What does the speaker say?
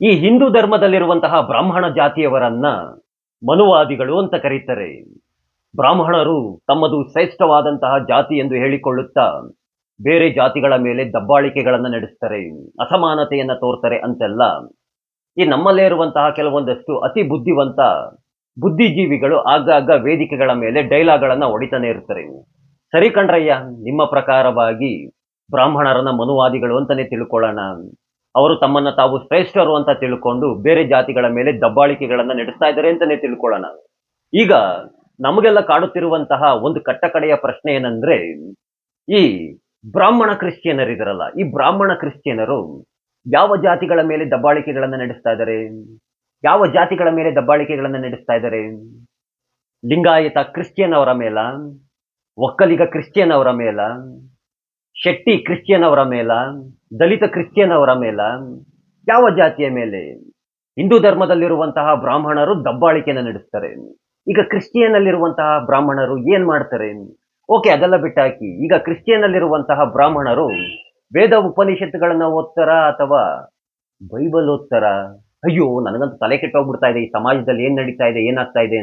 ಈ ಹಿಂದೂ ಧರ್ಮದಲ್ಲಿರುವಂತಹ ಬ್ರಾಹ್ಮಣ ಜಾತಿಯವರನ್ನ ಮನುವಾದಿಗಳು ಅಂತ ಕರೀತಾರೆ. ಬ್ರಾಹ್ಮಣರು ತಮ್ಮದು ಶ್ರೇಷ್ಠವಾದಂತಹ ಜಾತಿ ಎಂದು ಹೇಳಿಕೊಳ್ಳುತ್ತಾ ಬೇರೆ ಜಾತಿಗಳ ಮೇಲೆ ದಬ್ಬಾಳಿಕೆಗಳನ್ನು ನಡೆಸ್ತಾರೆ, ಅಸಮಾನತೆಯನ್ನು ತೋರ್ತಾರೆ ಅಂತೆಲ್ಲ. ಈ ನಮ್ಮಲ್ಲೇ ಇರುವಂತಹ ಕೆಲವೊಂದಷ್ಟು ಅತಿ ಬುದ್ಧಿವಂತ ಬುದ್ಧಿಜೀವಿಗಳು ಆಗಾಗ ವೇದಿಕೆಗಳ ಮೇಲೆ ಡೈಲಾಗ್ಗಳನ್ನು ಹೊಡಿತಾನೆ ಇರ್ತಾರೆ. ಸರಿ ಕಣ್ರಯ್ಯ, ನಿಮ್ಮ ಪ್ರಕಾರವಾಗಿ ಬ್ರಾಹ್ಮಣರನ್ನ ಮನುವಾದಿಗಳು ಅಂತಾನೆ ತಿಳ್ಕೊಳ್ಳೋಣ. ಅವರು ತಮ್ಮನ್ನ ತಾವು ಶ್ರೇಷ್ಠರು ಅಂತ ತಿಳ್ಕೊಂಡು ಬೇರೆ ಜಾತಿಗಳ ಮೇಲೆ ದಬ್ಬಾಳಿಕೆಗಳನ್ನ ನಡೆಸ್ತಾ ಇದ್ದಾರೆ ಅಂತಾನೆ ತಿಳ್ಕೊಳ್ಳೋಣ. ಈಗ ನಮಗೆಲ್ಲ ಕಾಡುತ್ತಿರುವಂತಹ ಒಂದು ಕಟ್ಟಕಡೆಯ ಪ್ರಶ್ನೆ ಏನಂದ್ರೆ, ಈ ಬ್ರಾಹ್ಮಣ ಕ್ರಿಶ್ಚಿಯನರಿದಾರಲ್ಲ, ಈ ಬ್ರಾಹ್ಮಣ ಕ್ರಿಶ್ಚಿಯನರು ಯಾವ ಜಾತಿಗಳ ಮೇಲೆ ದಬ್ಬಾಳಿಕೆಗಳನ್ನ ನಡೆಸ್ತಾ ಇದ್ದಾರೆ ಯಾವ ಜಾತಿಗಳ ಮೇಲೆ ದಬ್ಬಾಳಿಕೆಗಳನ್ನ ನಡೆಸ್ತಾ ಇದ್ದಾರೆ ಲಿಂಗಾಯತ ಕ್ರಿಶ್ಚಿಯನ್ ಅವರ ಮೇಲ, ಒಕ್ಕಲಿಗ ಕ್ರಿಶ್ಚಿಯನ್ ಅವರ ಮೇಲ ಶೆಟ್ಟಿ ಕ್ರಿಶ್ಚಿಯನ್ ಅವರ ಮೇಲ, ದಲಿತ ಕ್ರಿಶ್ಚಿಯನ್ ಅವರ ಮೇಲ, ಯಾವ ಜಾತಿಯ ಮೇಲೆ? ಹಿಂದೂ ಧರ್ಮದಲ್ಲಿರುವಂತಹ ಬ್ರಾಹ್ಮಣರು ದಬ್ಬಾಳಿಕೆಯನ್ನು ನಡೆಸ್ತಾರೆ. ಈಗ ಕ್ರಿಶ್ಚಿಯನ್ ಅಲ್ಲಿರುವಂತಹ ಬ್ರಾಹ್ಮಣರು ಏನ್ ಮಾಡ್ತಾರೆ? ಓಕೆ, ಅದೆಲ್ಲ ಬಿಟ್ಟಾಕಿ, ಈಗ ಕ್ರಿಶ್ಚಿಯನ್ ಅಲ್ಲಿರುವಂತಹ ಬ್ರಾಹ್ಮಣರು ವೇದ ಉಪನಿಷತ್ಗಳನ್ನ ಓದ್ತಾರ ಅಥವಾ ಬೈಬಲ್ ಓದ್ತಾರ? ಅಯ್ಯೋ, ನನಗಂತೂ ತಲೆ ಕೆಟ್ಟೋಗ್ಬಿಡ್ತಾ ಇದೆ, ಈ ಸಮಾಜದಲ್ಲಿ ಏನ್ ನಡೀತಾ ಇದೆ, ಏನಾಗ್ತಾ ಇದೆ